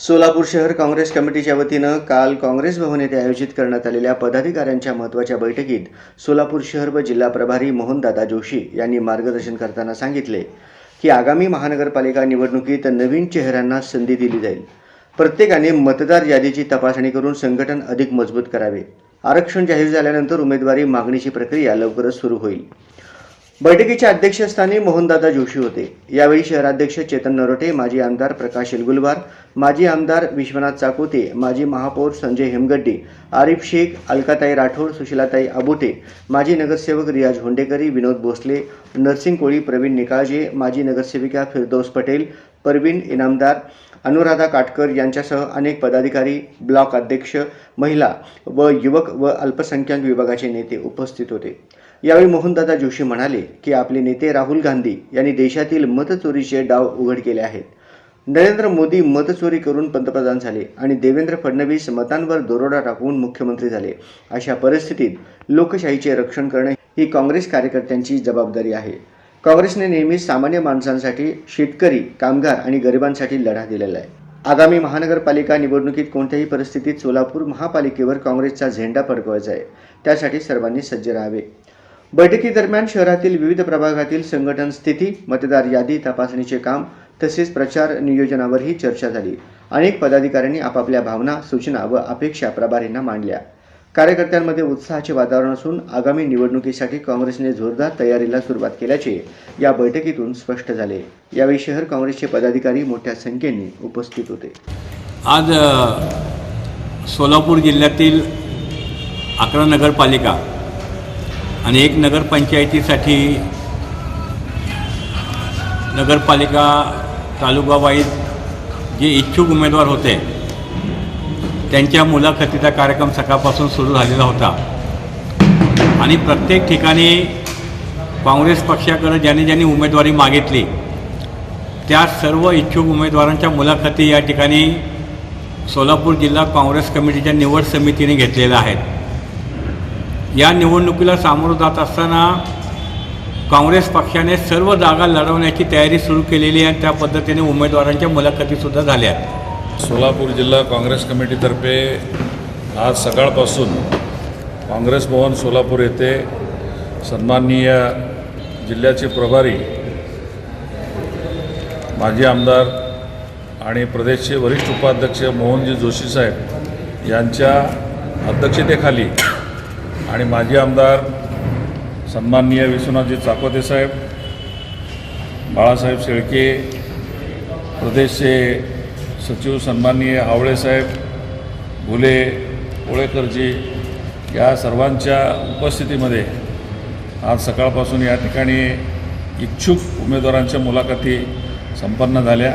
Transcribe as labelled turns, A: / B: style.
A: सोलापूर शहर काँग्रेस कमिटीच्या वतीनं काल काँग्रेस भवन येथे आयोजित करण्यात आलेल्या पदाधिकाऱ्यांच्या महत्त्वाच्या बैठकीत सोलापूर शहर व जिल्हा प्रभारी मोहनदादा जोशी यांनी मार्गदर्शन करताना सांगितले की आगामी महानगरपालिका निवडणुकीत नवीन चेहऱ्यांना संधी दिली जाईल. प्रत्येकाने मतदार यादीची तपासणी करून संघटन अधिक मजबूत करावे. आरक्षण जाहीर झाल्यानंतर उमेदवारी मागणीची प्रक्रिया लवकरच सुरू होईल. बैठकीच्या अध्यक्षस्थानी मोहनदादा जोशी होते. यावेळी शहराध्यक्ष चेतन नरोटे माजी आमदार प्रकाश इलगुलवार माजी आमदार विश्वनाथ चाकोते माजी महापौर संजय हेमगड्डे आरिफ शेख अलकाताई राठोड सुशीलाताई आबुटे माजी नगरसेवक रियाज होंडेकरी विनोद भोसले नरसिंग कोळी प्रवीण निकाळजे माजी नगरसेविका फिरदौस पटेल परवीन इनामदार अनुराधा काटकर यांच्यासह अनेक पदाधिकारी ब्लॉक अध्यक्ष महिला व युवक व अल्पसंख्याक विभागाचे नेते उपस्थित होते. यावेळी मोहनदादा जोशी म्हणाले की आपले नेते राहुल गांधी यांनी देशातील मतचोरीचे डाव उघड केले आहेत. नरेंद्र मोदी मतचोरी करून पंतप्रधान झाले आणि देवेंद्र फडणवीस मतांवर दरोडा टाकून मुख्यमंत्री झाले. अशा परिस्थितीत लोकशाहीचे रक्षण करणे ही काँग्रेस कार्यकर्त्यांची जबाबदारी आहे. काँग्रेसने नेहमी सामान्य माणसांसाठी शेतकरी कामगार आणि गरिबांसाठी लढा दिलेला आहे. आगामी महानगरपालिका निवडणुकीत कोणत्याही परिस्थितीत सोलापूर महापालिकेवर काँग्रेसचा झेंडा फडकवायचा आहे. त्यासाठी सर्वांनी सज्ज राहावे. बैठकीदरम्यान शहरातील विविध प्रभागातील संघटन स्थिती मतदार यादी तपासणीचे काम तसेच प्रचार नियोजनावरही चर्चा झाली. अनेक पदाधिकाऱ्यांनी आपापल्या भावना सूचना व अपेक्षा प्रभारींना मांडल्या. कार्यकर्त्यांमध्ये उत्साहाचे वातावरण असून आगामी निवडणुकीसाठी काँग्रेसने जोरदार तयारीला सुरुवात केल्याचे या बैठकीतून स्पष्ट झाले. यावेळी शहर काँग्रेसचे पदाधिकारी मोठ्या संख्येने उपस्थित होते.
B: आज सोलापूर जिल्ह्यातील अकरा नगरपालिका आणि एक नगरपंचायतीसाठी नगरपालिका तालुकावाईज जे इच्छुक उमेदवार होते त्यांच्या मुलाखतीचा कार्यक्रम सकाळपासून सुरू झालेला होता. आणि प्रत्येक ठिकाणी काँग्रेस पक्षाकडं ज्यांनी ज्यांनी उमेदवारी मागितली त्या सर्व इच्छुक उमेदवारांच्या मुलाखती या ठिकाणी सोलापूर जिल्हा काँग्रेस कमिटीच्या निवड समितीने घेतलेल्या आहेत. या निवडणुकीला सामोरं जात असताना काँग्रेस पक्षाने सर्व जागा लढवण्याची तयारी सुरू केलेली आहे. आणि त्या पद्धतीने उमेदवारांच्या मुलाखतीसुद्धा झाल्या.
C: सोलापूर जिल्हा काँग्रेस कमिटीतर्फे आज सकाळपासून काँग्रेस भवन सोलापूर येथे सन्माननीय जिल्ह्याचे प्रभारी माजी आमदार आणि प्रदेशचे वरिष्ठ उपाध्यक्ष मोहनजी जोशी साहेब यांच्या अध्यक्षतेखाली आणि माजी आमदार सन्माननीय विश्वनाथजी चाकोते साहेब बाळासाहेब शेळके प्रदेशचे सचिव सन्माननीय हावळे साहेब भुले ओळेकरजी या सर्वांच्या उपस्थितीमध्ये आज सकाळपासून या ठिकाणी इच्छुक उमेदवारांच्या मुलाखती संपन्न झाल्या.